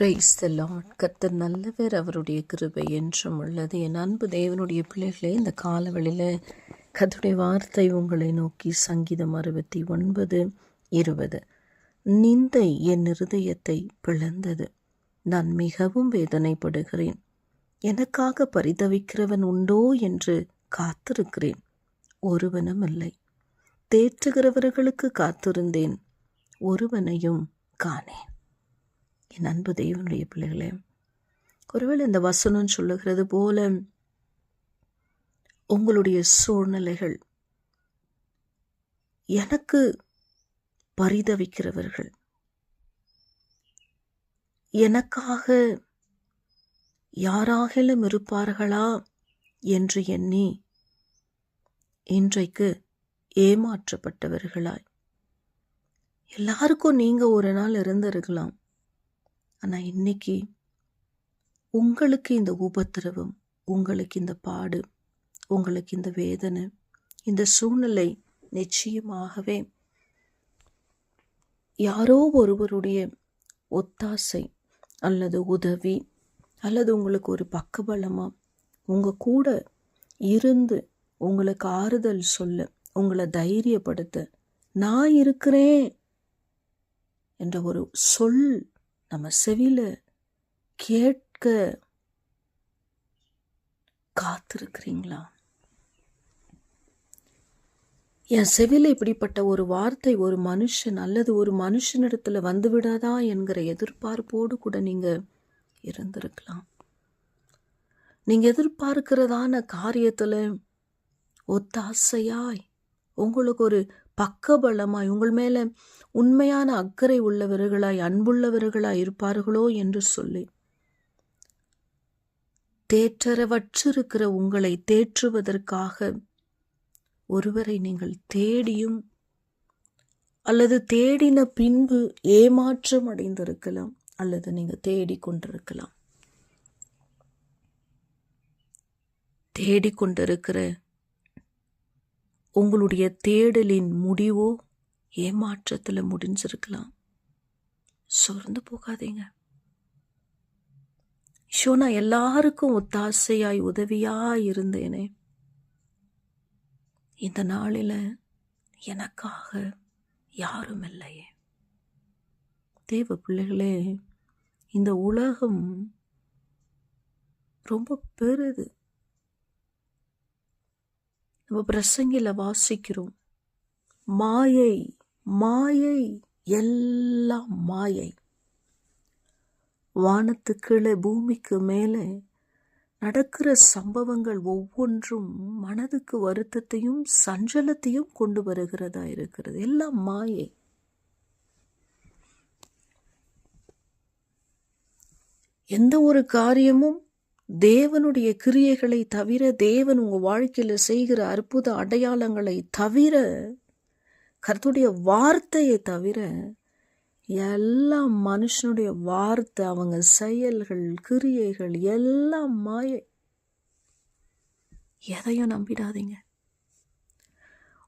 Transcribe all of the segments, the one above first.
Praise the Lord கர்த்தர் நல்லவர் அவருடைய கிருபை என்றும் உள்ளது. என் அன்பு தேவனுடைய பிள்ளைகளே இந்த காலவெளியில் கத்துடைய வார்த்தை உங்களை நோக்கி சங்கீதம் அறுபத்தி ஒன்பது இருபது. நிந்தை என் இருதயத்தை பிளந்தது. நான் மிகவும் வேதனைப்படுகிறேன். எனக்காக பரிதவிக்கிறவன் உண்டோ என்று காத்திருக்கிறேன். ஒருவனும் இல்லை. தேற்றுகிறவர்களுக்கு காத்திருந்தேன். ஒருவனையும் காணேன். என் அன்பு தெய்வனுடைய பிள்ளைகளே ஒருவேளை இந்த வசனம் சொல்லுகிறது போல உங்களுடைய சூழ்நிலைகள் எனக்கு பரிதவிக்கிறவர்கள் எனக்காக யாராகிலும் இருப்பார்களா என்று எண்ணி இன்றைக்கு ஏமாற்றப்பட்டவர்களாய். எல்லாருக்கும் நீங்க ஒரு நாள் இருந்திருக்கலாம். ஆனால் இன்னைக்கு உங்களுக்கு இந்த உபத்திரவம் உங்களுக்கு இந்த பாடு உங்களுக்கு இந்த வேதனை இந்த சூழ்நிலை நிச்சயமாகவே யாரோ ஒருவருடைய ஒத்தாசை அல்லது உதவி அல்லது உங்களுக்கு ஒரு பக்கபலமாக உங்கள் கூட இருந்து உங்களுக்கு ஆறுதல் சொல்ல உங்களை தைரியப்படுத்த நான் இருக்கிறேன் என்ற ஒரு சொல் நம்ம செவியில் கேட்க காத்திருக்கிறீங்களா? என் செவியில் இப்படிப்பட்ட ஒரு வார்த்தை ஒரு மனுஷன் அல்லது ஒரு மனுஷனிடத்தில் வந்து விடாதா என்கிற எதிர்பார்ப்போடு கூட நீங்கள் இருந்திருக்கலாம். நீங்கள் எதிர்பார்க்கிறதான காரியத்தில் ஒத்தாசையாய் உங்களுக்கு ஒரு பக்கபலமாய் உங்கள் மேலே உண்மையான அக்கறை உள்ளவர்களாய் அன்புள்ளவர்களாய் இருப்பார்களோ என்று சொல்லி. தேற்றரவற்றிருக்கிற உங்களை தேற்றுவதற்காக ஒருவரை நீங்கள் தேடியும் அல்லது தேடின பின்பு ஏமாற்றம் அடைந்திருக்கலாம் அல்லது நீங்கள் தேடிக்கொண்டிருக்கலாம் தேடிக்கொண்டிருக்கிற உங்களுடைய தேடலின் முடிவோ ஏமாற்றத்தில் முடிஞ்சிருக்கலாம். சோர்ந்து போகாதீங்க. ஷோ நான் எல்லாருக்கும் ஒத்தாசையாய் உதவியாக இருந்தேனே. இந்த நாளில் எனக்காக யாரும் இல்லையே. தேவ பிள்ளைகளே இந்த உலகம் ரொம்ப பெருது. நம்ம பிரசங்கில வாசிக்கிறோம். மாயை மாயை எல்லாம் மாயை. வானத்து கீழே பூமிக்கு மேலே நடக்கிற சம்பவங்கள் ஒவ்வொன்றும் மனதுக்கு வருத்தத்தையும் சஞ்சலத்தையும் கொண்டு வருகிறதா இருக்கிறது. எல்லாம் மாயை. எந்த ஒரு காரியமும் தேவனுடைய கிரியைகளை தவிர தேவன் உங்கள் வாழ்க்கையில் செய்கிற அற்புத அடையாளங்களை தவிர கருத்துடைய வார்த்தையை தவிர எல்லாம் மனுஷனுடைய வார்த்தை அவங்க செயல்கள் கிரியைகள் எல்லாம் மாயை. எதையும் நம்பிடாதீங்க.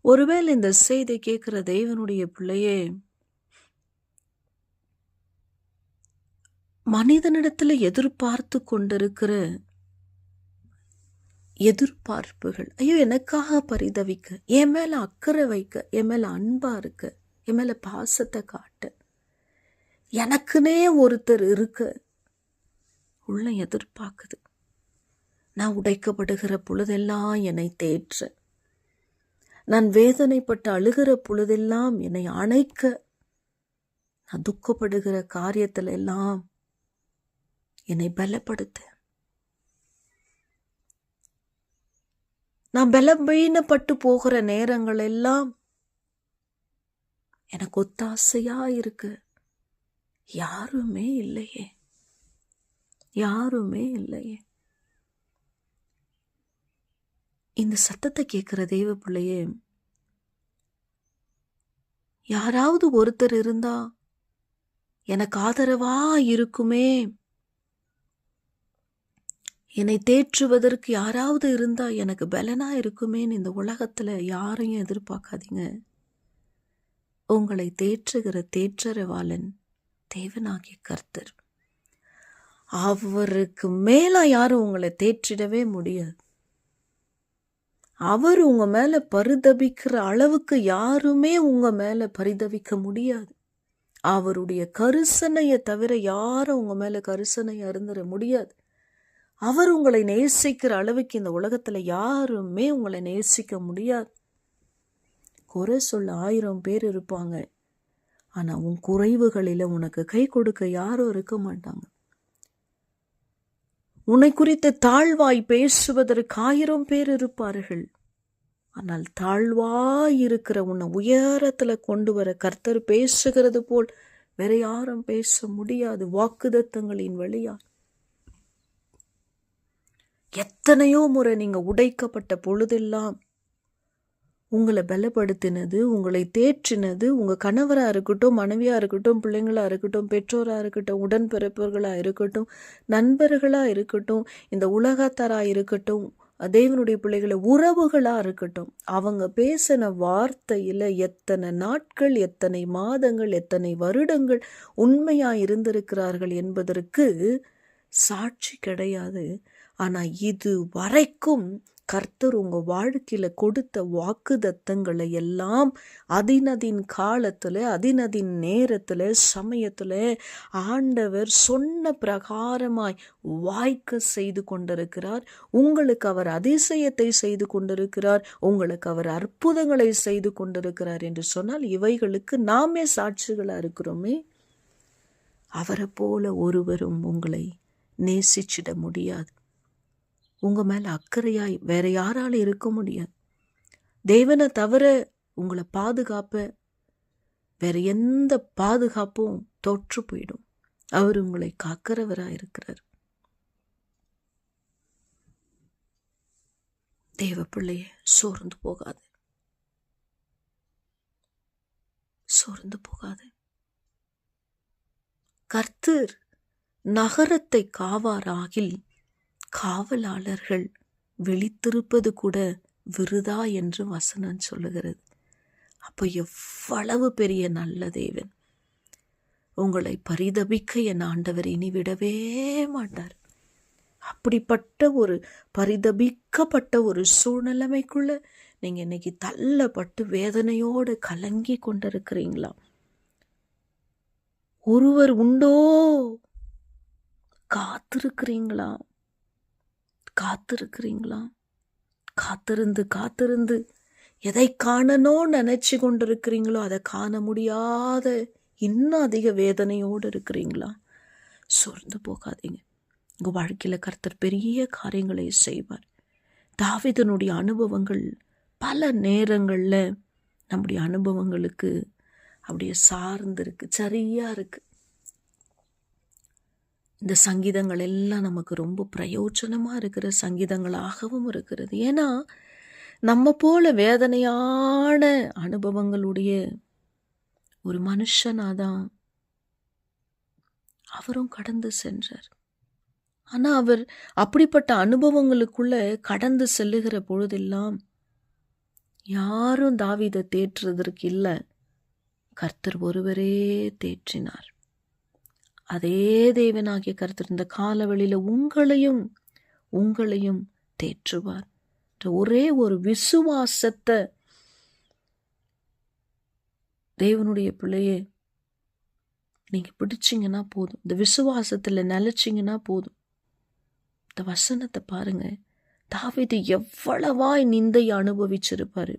ஒருவேளை இந்த செய்தி கேட்குற தேவனுடைய பிள்ளையே மனிதனிடத்தில் எதிர்பார்த்து கொண்டிருக்கிற எதிர்பார்ப்புகள். ஐயோ எனக்காக பரிதவிக்க என் மேல அக்கறை வைக்க என் மேல அன்பா இருக்க என் மேல பாசத்தை காட்ட எனக்குனே ஒருத்தர் இருக்க உள்ள எதிர்பார்க்குது. நான் உடைக்கப்படுகிற பொழுதெல்லாம் என்னை தேற்ற நான் வேதனைப்பட்டு அழுகிற பொழுதெல்லாம் என்னை அணைக்க நான் துக்கப்படுகிற காரியத்தில் எல்லாம் என்னை பலப்படுத்து. நான் பலவீனப்பட்டு போகிற நேரங்கள் எல்லாம் எனக்கு ஒத்தாசையா இருக்கு. யாருமே இல்லையே. யாருமே இல்லையே. இந்த சத்தத்தை கேட்குற தெய்வ பிள்ளையே யாராவது ஒருத்தர் இருந்தா எனக்கு ஆதரவா இருக்குமே. என்னை தேற்றுவதற்கு யாராவது இருந்தால் எனக்கு பலனாக இருக்குமேன்னு இந்த உலகத்தில் யாரையும் எதிர்பார்க்காதீங்க. உங்களை தேற்றுகிற தேற்றரவாளன் தேவனாகிய கர்த்தர். அவருக்கு மேலே யாரும் உங்களை தேற்றிடவே முடியாது. அவர் உங்கள் மேலே பரிதபிக்கிற அளவுக்கு யாருமே உங்கள் மேலே பரிதவிக்க முடியாது. அவருடைய கரிசனையை தவிர யாரும் உங்கள் மேலே கரிசனையை அருந்துட முடியாது. அவர் உங்களை நேசிக்கிற அளவுக்கு இந்த உலகத்தில் யாருமே உங்களை நேசிக்க முடியாது. குறை சொல்ல ஆயிரம் பேர் இருப்பாங்க. ஆனால் உன் குறைவுகளில் உனக்கு கை கொடுக்க யாரும் இருக்க மாட்டாங்க. உன்னை குறித்து தாழ்வாய் பேசுவதற்கு ஆயிரம் பேர் இருப்பார்கள். ஆனால் தாழ்வாய் இருக்கிற உன்னை உயரத்தில் கொண்டு வர கர்த்தர் பேசுகிறது போல் வேற யாரும் பேச முடியாது. வாக்குதத்தங்களின் வழியாக எத்தனையோ முறை நீங்கள் உடைக்கப்பட்ட பொழுதெல்லாம் உங்களை பலப்படுத்தினது உங்களை தேற்றினது உங்கள் கணவராக இருக்கட்டும் மனைவியாக இருக்கட்டும் பிள்ளைங்களா இருக்கட்டும் பெற்றோராக இருக்கட்டும் உடன்பிறப்பர்களாக இருக்கட்டும் நண்பர்களாக இருக்கட்டும் இந்த உலகத்தராக இருக்கட்டும் தேவனுடைய பிள்ளைகளை உறவுகளாக இருக்கட்டும் அவங்க பேசின வார்த்தையில் எத்தனை நாட்கள் எத்தனை மாதங்கள் எத்தனை வருடங்கள் உண்மையாக இருந்திருக்கிறார்கள் என்பதற்கு சாட்சி கிடையாது. ஆனால் இது வரைக்கும் கர்த்தர் உங்கள் வாழ்க்கையில் கொடுத்த வாக்கு தத்தங்களை எல்லாம் அதினதின் காலத்தில் அதினதின் நேரத்தில் சமயத்தில் ஆண்டவர் சொன்ன பிரகாரமாய் வாய்க்க செய்து கொண்டிருக்கிறார். உங்களுக்கு அவர் அதிசயத்தை செய்து கொண்டிருக்கிறார். உங்களுக்கு அவர் அற்புதங்களை செய்து கொண்டிருக்கிறார் என்று சொன்னால் இவைகளுக்கு நாமே சாட்சிகளாக இருக்கிறோமே. அவரை போல ஒருவரும் உங்களை நேசிச்சிட முடியாது. உங்க மேல அக்கறையாய் வேற யாரால இருக்க முடியாது. தேவனை தவிர உங்களை பாதுகாப்ப வேற எந்த பாதுகாப்பும் தோற்று போயிடும். அவர் உங்களை காக்கிறவராக இருக்கிறார். தேவ பிள்ளைய சோர்ந்து போகாது. சோர்ந்து போகாது. கர்த்தர் நகரத்தை காவாராகில் காவலாளர்கள் விழித்திருப்பது கூட விருதா என்று வசனம் சொல்லுகிறது. அப்போ எவ்வளவு பெரிய நல்ல தேவன். உங்களை பரிதபிக்க என் ஆண்டவர் இனி விடவே மாட்டார். அப்படிப்பட்ட ஒரு பரிதபிக்கப்பட்ட ஒரு சூழ்நிலைமைக்குள்ள நீங்கள் இன்னைக்கு தள்ளப்பட்டு வேதனையோடு கலங்கி கொண்டிருக்கிறீங்களா? ஒருவர் உண்டோ? காத்திருக்கிறீங்களா? காத்திருக்கிறீங்களா? காத்திருந்து காத்திருந்து எதை காணணும் நினைச்சு கொண்டிருக்கிறீங்களோ அதை காண முடியாத இன்னும் அதிக வேதனையோடு இருக்கிறீங்களா? சொர்ந்து போகாதீங்க. உங்கள் வாழ்க்கையில் கர்த்தர் பெரிய காரியங்களை செய்வார். தாவிதனுடைய அனுபவங்கள் பல நேரங்களில் நம்முடைய அனுபவங்களுக்கு அப்படியே சார்ந்து இருக்குது சரியாக இருக்குது இந்த சங்கீதங்கள் எல்லாம் நமக்கு ரொம்ப பிரயோஜனமாக இருக்கிற சங்கீதங்களாகவும் இருக்கிறது. ஏன்னா நம்ம போல வேதனையான அனுபவங்களுடைய ஒரு மனுஷனாதான் அவரும் கடந்து சென்றார். ஆனால் அவர் அப்படிப்பட்ட அனுபவங்களுக்குள்ள கடந்து செல்லுகிற பொழுதெல்லாம் யாரும் தாவிதை தேற்றுறதற்கு இல்லை. கர்த்தர் ஒருவரே தேற்றினார். அதே தேவனாகிய கருத்திருந்த இந்த உங்களையும் உங்களையும் தேற்றுவார். ஒரே ஒரு விசுவாசத்தை தேவனுடைய பிள்ளையே நீங்கள் பிடிச்சிங்கன்னா போதும். இந்த விசுவாசத்தில் நிலைச்சிங்கன்னா போதும். இந்த வசனத்தை பாருங்கள் தாவிது எவ்வளவாய் நிந்தை அனுபவிச்சிருப்பார்.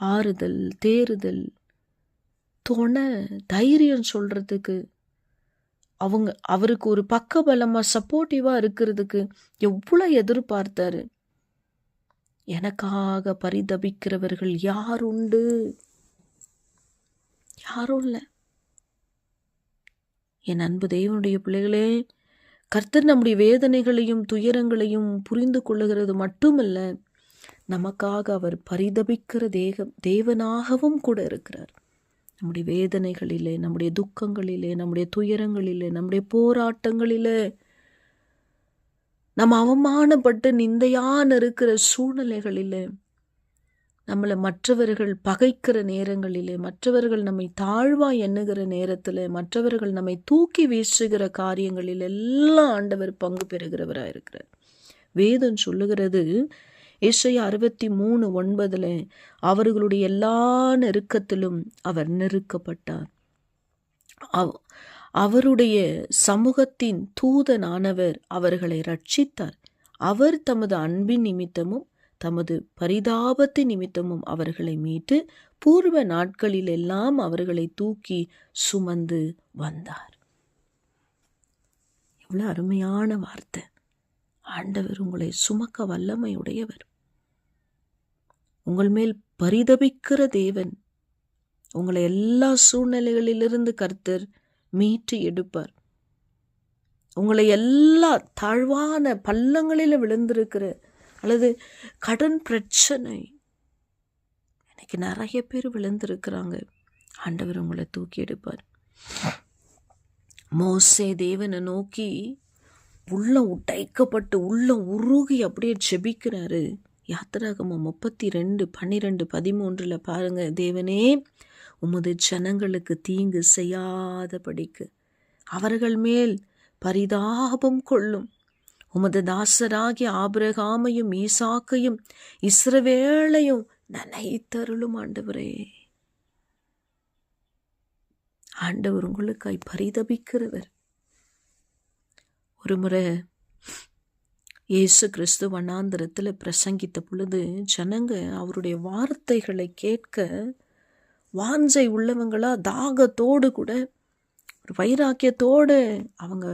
ஆறுதல் தேறுதல் துணை தைரியம் சொல்கிறதுக்கு அவங்க அவருக்கு ஒரு பக்கபலமாக சப்போர்ட்டிவாக இருக்கிறதுக்கு எவ்வளோ எதிர்பார்த்தாரு. எனக்காக பரிதபிக்கிறவர்கள் யார் உண்டு? யாரும் இல்லை. என் அன்பு தேவனுடைய பிள்ளைகளே கர்த்தர் நம்முடைய வேதனைகளையும் துயரங்களையும் புரிந்து கொள்ளுகிறது மட்டுமல்ல நமக்காக அவர் பரிதபிக்கிற தேக தேவனாகவும் கூட இருக்கிறார். நம்முடைய வேதனைகளிலே நம்முடைய துக்கங்களிலே நம்முடைய துயரங்களிலே நம்முடைய போராட்டங்களிலே நம்ம அவமானப்பட்டு நிந்தையான இருக்கிற சூழ்நிலைகளிலே நம்மளை மற்றவர்கள் பகைக்கிற நேரங்களிலே மற்றவர்கள் நம்மை தாழ்வா எண்ணுகிற நேரத்தில் மற்றவர்கள் நம்மை தூக்கி வீசுகிற காரியங்களில் எல்லாம் ஆண்டவர் பங்கு பெறுகிறவராக இருக்கிறார் வேதம் சொல்லுகிறது இசை அறுபத்தி மூணு ஒன்பதுல அவர்களுடைய எல்லா நெருக்கத்திலும் அவர் நெருக்கப்பட்டார். அவருடைய சமூகத்தின் தூதனானவர் அவர்களை ரட்சித்தார் அவர் தமது அன்பின் நிமித்தமும் தமது பரிதாபத்தின் நிமித்தமும் அவர்களை மீட்டு பூர்வ நாட்களிலெல்லாம் அவர்களை தூக்கி சுமந்து வந்தார். எவ்வளவு அருமையான வார்த்தை. ஆண்டவர் உங்களை சுமக்க வல்லமை உடையவர் உங்கள் மேல் பரிதபிக்கிற தேவன். உங்களை எல்லா சூழ்நிலைகளிலிருந்து கர்த்தர் மீட்டு எடுப்பார். உங்களை எல்லா தாழ்வான பள்ளங்களில் விழுந்திருக்கிற அல்லது கடன் பிரச்சனை. எனக்கு நிறைய பேர் விழுந்திருக்கிறாங்க. ஆண்டவர் உங்களை தூக்கி எடுப்பார். மோசே தேவனை நோக்கி உள்ளம் உடைக்கப்பட்டு உள்ளம் உருகி அப்படியே ஜெபிக்கிறாரு. யாத்திராகமம் முப்பத்தி ரெண்டு பன்னிரெண்டு பதிமூன்றில் பாருங்க தேவனே உமது ஜனங்களுக்கு தீங்கு செய்யாதபடிக்கு அவர்கள் மேல் பரிதாபம் கொள்ளும். உமது தாசராகிய ஆபிரகாமையும் ஈசாக்கையும் இஸ்ரவேலையும் நினைத்தருளும் ஆண்டவரே. ஆண்டவர் உங்களுக்காய் பரிதபிக்கிறவர். ஒரு முறை இயேசு கிறிஸ்து வண்ணாந்திரத்தில் பிரசங்கித்த பொழுது ஜனங்க அவருடைய வார்த்தைகளை கேட்க வாஞ்சை உள்ளவங்களா தாகத்தோடு கூட ஒரு வைராக்கியத்தோடு அவங்க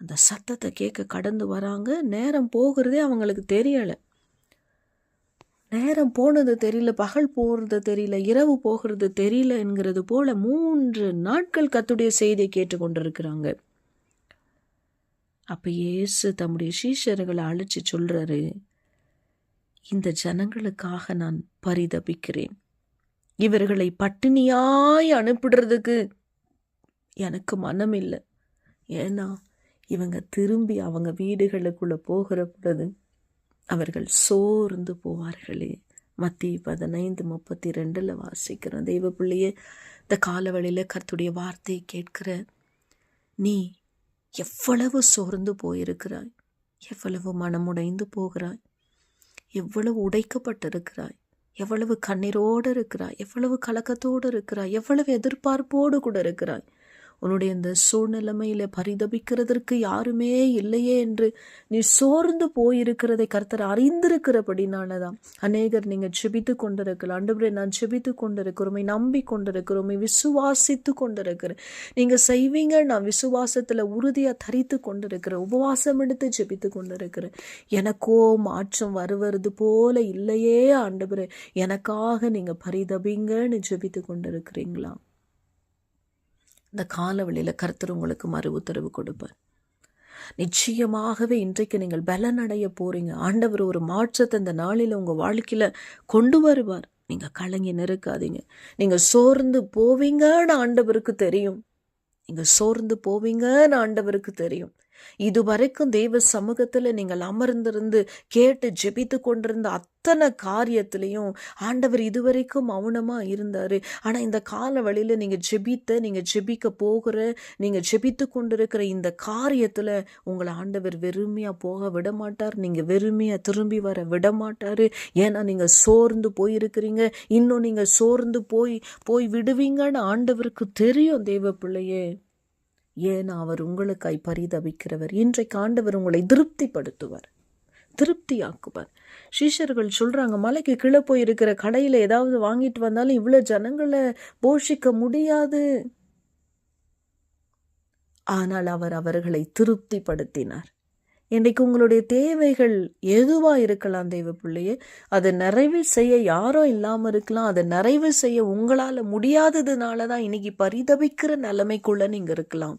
அந்த சத்தத்தை கேட்க கடந்து வராங்க. நேரம் போகிறதே அவங்களுக்கு தெரியலை. நேரம் போனது தெரியல பகல் போகிறது தெரியல இரவு போகிறது தெரியல என்கிறது போல மூன்று நாட்கள் கத்துடைய செய்தியை கேட்டுக்கொண்டிருக்கிறாங்க. அப்போ இயேசு தம்முடைய சீஷர்களை அழைச்சி சொல்கிறாரு இந்த ஜனங்களுக்காக நான் பரிதபிக்கிறேன். இவர்களை பட்டினியாய் அனுப்பிடுறதுக்கு எனக்கு மனம் இல்லை ஏன்னா இவங்க திரும்பி அவங்க வீடுகளுக்குள்ளே போகிற பொழுது அவர்கள் சோர்ந்து போவார்களே. மத்திய பதினைந்து முப்பத்தி ரெண்டில் வாசிக்கிறோம் தெய்வ பிள்ளையே இந்த காலவழியில் கர்த்துடைய வார்த்தையை கேட்கிற நீ எவ்வளவு சோர்ந்து போயிருக்கிறாய்? எவ்வளவு மனமுடைந்து போகிறாய்? எவ்வளவு உடைக்கப்பட்டிருக்கிறாய்? எவ்வளவு கண்ணீரோடு இருக்கிறாய்? எவ்வளவு கலக்கத்தோடு இருக்கிறாய்? எவ்வளவு எதிர்பார்ப்போடு கூட இருக்கிறாய்? உன்னுடைய இந்த சூழ்நிலைமையில பரிதபிக்கிறதற்கு யாருமே இல்லையே என்று நீ சோர்ந்து போயிருக்கிறதை கர்த்தர் அறிந்திருக்கிறபடினாலதான். அநேகர் நீங்க செபித்து கொண்டிருக்கலாம் ஆண்டவரே நான் செபித்து கொண்டிருக்கிறோமை. நம்பி கொண்டிருக்கிறோமை. விசுவாசித்து கொண்டிருக்கிறேன். நீங்க செய்வீங்க. நான் விசுவாசத்துல உறுதியா தரித்து கொண்டிருக்கிறேன். உபவாசம் எடுத்து ஜெபித்து கொண்டிருக்கிறேன். எனக்கோ மாற்றம் வருவது போல இல்லையே ஆண்டவரே. எனக்காக நீங்க பரிதபிங்கன்னு ஜெபித்து கொண்டிருக்கிறீங்களா? இந்த காலவழியில் கர்த்தர் உங்களுக்கு மறு உத்தரவு கொடுப்பார். நிச்சயமாகவே இன்றைக்கு நீங்கள் பலன் அடைய போறீங்க. ஆண்டவர் ஒரு மாற்றத்தை இந்த நாளில் உங்க வாழ்க்கையில கொண்டு வருவார். நீங்க கலங்கி நெருக்காதீங்க. நீங்க சோர்ந்து போவீங்கன்னு ஆண்டவருக்கு தெரியும். நீங்க சோர்ந்து போவீங்கன்னு ஆண்டவருக்கு தெரியும். இதுவரைக்கும் தெய்வ சமூகத்தில் நீங்கள் அமர்ந்திருந்து கேட்டு ஜெபித்து கொண்டிருந்த அத்தனை காரியத்திலையும் ஆண்டவர் இதுவரைக்கும் மௌனமாக இருந்தார். ஆனால் இந்த கால வழியில் நீங்கள் ஜெபித்த நீங்கள் ஜெபிக்க போகிற நீங்கள் ஜெபித்து கொண்டிருக்கிற இந்த காரியத்தில் உங்களை ஆண்டவர் வெறுமையாக போக விட மாட்டார் நீங்கள் வெறுமையாக திரும்பி வர விட மாட்டார் ஏன்னா நீங்கள் சோர்ந்து போயிருக்கிறீங்க. இன்னும் நீங்கள் சோர்ந்து போய் போய் விடுவீங்கன்னு ஆண்டவருக்கு தெரியும் தெய்வ பிள்ளையே. ஏன்னா அவர் உங்களுக்காய் பரிதபிக்கிறவர்? இன்றைக்கு ஆண்டவர் உங்களை திருப்திப்படுத்துவார் திருப்தியாக்குவார். சீஷர்கள் சொல்கிறாங்க மலைக்கு கீழே போயிருக்கிற கடையில் ஏதாவது வாங்கிட்டு வந்தாலும் இவ்வளோ ஜனங்களை போஷிக்க முடியாது. ஆனால் அவர் அவர்களை திருப்திப்படுத்தினார். இன்றைக்கு உங்களுடைய தேவைகள் எதுவாக இருக்கலாம் தெய்வ பிள்ளையே? அதை நிறைவு செய்ய யாரோ இல்லாமல் இருக்கலாம். அதை நிறைவு செய்ய உங்களால் முடியாததுனால தான் இன்னைக்கு பரிதபிக்கிற நிலைமைக்குள்ளே நீங்கள் இருக்கலாம்.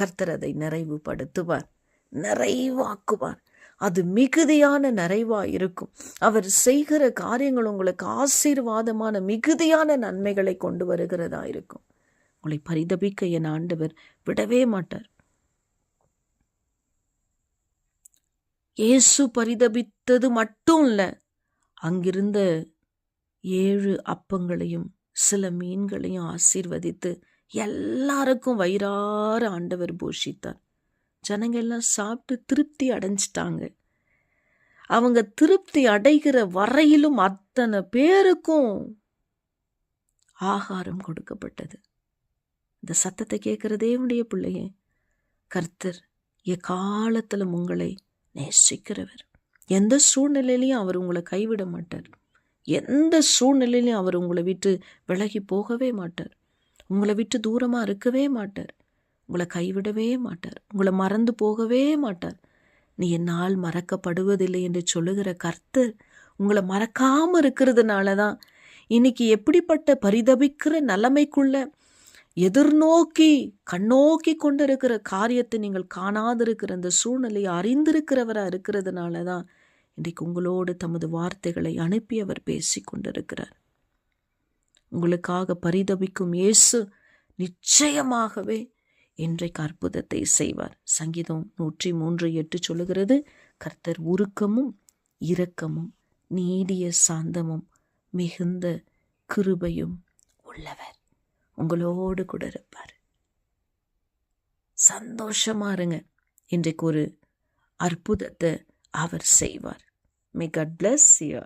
கர்த்தர் அதை நிறைவுபடுத்துவார் நிறைவாக்குவார். அது மிகுதியான நிறைவா இருக்கும். அவர் செய்கிற காரியங்கள் உங்களுக்கு ஆசீர்வாதமான மிகுதியான நன்மைகளை கொண்டு வருகிறதா இருக்கும். உங்களை பரிதபிக்க என் ஆண்டவர் விடவே மாட்டார். இயேசு பரிதபித்தது மட்டும் இல்லை அங்கிருந்த ஏழு அப்பங்களையும் சில மீன்களையும் ஆசீர்வதித்து எல்லாருக்கும் வயிறார ஆண்டவர் போஷித்தார். ஜனங்க எல்லாம் சாப்பிட்டு திருப்தி அடைஞ்சிட்டாங்க. அவங்க திருப்தி அடைகிற வரையிலும் அத்தனை பேருக்கும் ஆகாரம் கொடுக்கப்பட்டது. இந்த சத்தத்தை கேட்கிற தேவனுடைய பிள்ளையே கர்த்தர் எக்காலத்திலும் உங்களை நேசிக்கிறவர். எந்த சூழ்நிலையிலையும் அவர் உங்களை கைவிட மாட்டார். எந்த சூழ்நிலையிலையும் அவர் உங்களை விட்டு விலகி போகவே மாட்டார். உங்களை விட்டு தூரமாக இருக்கவே மாட்டார். உங்களை கைவிடவே மாட்டார். உங்களை மறந்து போகவே மாட்டார். நீ என்னால் மறக்கப்படுவதில்லை என்று சொல்லுகிற கர்த்தர் உங்களை மறக்காமல் இருக்கிறதுனால தான் இன்னைக்கு எப்படிப்பட்ட பரிதபிக்கிற நிலைமைக்குள்ள எதிர்நோக்கி கண்ணோக்கி கொண்டிருக்கிற காரியத்தை நீங்கள் காணாதிருக்கிற அந்த சூழ்நிலையை அறிந்திருக்கிறவராக இருக்கிறதுனால தான் இன்றைக்கு உங்களோடு தமது வார்த்தைகளை அனுப்பி அவர் பேசி கொண்டிருக்கிறார். உங்களுக்காக பரிதபிக்கும் இயேசு நிச்சயமாகவே இன்றைக்கு அற்புதத்தை செய்வார். சங்கீதம் நூற்றி மூன்று எட்டு சொல்லுகிறது கர்த்தர் உருக்கமும் இரக்கமும் நீடிய சாந்தமும் மிகுந்த கிருபையும் உள்ளவர். உங்களோடு கூட இருப்பார். சந்தோஷமா இருங்க. இன்றைக்கு ஒரு அற்புதத்தை அவர் செய்வார். மே கட் பிளஸ் யூ